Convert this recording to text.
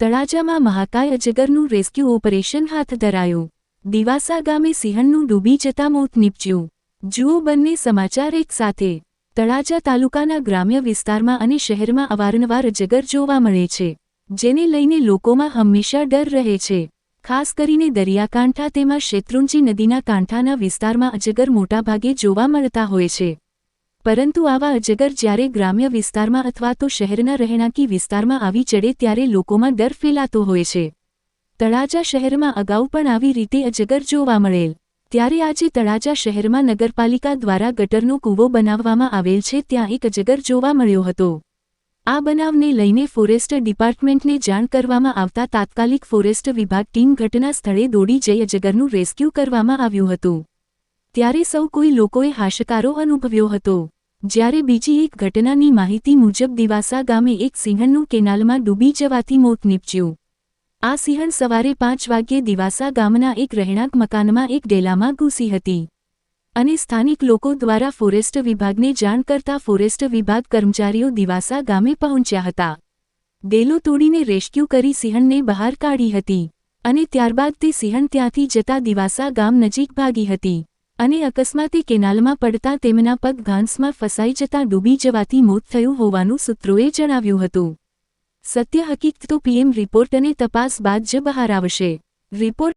તળાજામાં મહાકાય અજગરનું rescue operation હાથ ધરાયું. દિવાસા ગામે સિંહણનું ડૂબી જતા મોત નીપજ્યું. જુઓ બંને સમાચાર એક સાથે. તળાજા તાલુકાના ગ્રામ્ય વિસ્તારમાં અને શહેરમાં અવારનવાર અજગર જોવા મળે છે, જેને લઈને લોકોમાં હંમેશા ડર રહે છે. ખાસ કરીને દરિયાકાંઠા તેમાં શેત્રુંજી નદીના કાંઠાના વિસ્તારમાં અજગર મોટાભાગે જોવા મળતા હોય છે. પરંતુ આવા અજગર જ્યારે ગ્રામ્ય વિસ્તારમાં અથવા તો શહેરના રહેણાંકી વિસ્તારમાં આવી ચડે ત્યારે લોકોમાં ડર ફેલાતો હોય છે. તળાજા શહેરમાં અગાઉ પણ આવી રીતે અજગર જોવા મળેલ. ત્યારે આજે તળાજા શહેરમાં નગરપાલિકા દ્વારા ગટરનો કૂવો બનાવવામાં આવેલ છે ત્યાં એક અજગર જોવા મળ્યો હતો. આ બનાવને લઈને ફોરેસ્ટ ડિપાર્ટમેન્ટને જાણ કરવામાં આવતા તાત્કાલિક ફોરેસ્ટ વિભાગ ટીમ ઘટના સ્થળે દોડી જઈ અજગરનું રેસ્ક્યુ કરવામાં આવ્યું હતું. ત્યારે સૌ કોઈ લોકોએ હાશકારો અનુભવ્યો હતો. જ્યારે બીજી એક ઘટનાની માહિતી મુજબ દિવાસા ગામે એક સિંહણનું કેનાલમાં ડૂબી જવાથી મોત નીપજ્યું. આ સિંહણ સવારે પાંચ વાગ્યે દિવાસા ગામના એક રહેણાંક મકાનમાં એક ડેલામાં ઘૂસી હતી. અને સ્થાનિક લોકો દ્વારા ફોરેસ્ટ વિભાગને જાણ કરતા ફોરેસ્ટ વિભાગ કર્મચારીઓ દિવાસા ગામે પહોંચ્યા હતા. ડેલો તોડીને રેસ્ક્યુ કરી સિંહણને બહાર કાઢી હતી અને ત્યારબાદ તે સિંહણ ત્યાંથી જતા દિવાસા ગામ નજીક ભાગી હતી. અને અકસ્માતે કેનાલમાં પડતા તેમના પગ ઘાંસમાં ફસાઈ જતા ડૂબી જવાથી મોત થયું હોવાનું સૂત્રોએ જણાવ્યું હતું. સત્ય હકીકત તો પીએમ રિપોર્ટ અને તપાસ બાદ જ બહાર આવશે. રિપોર્ટ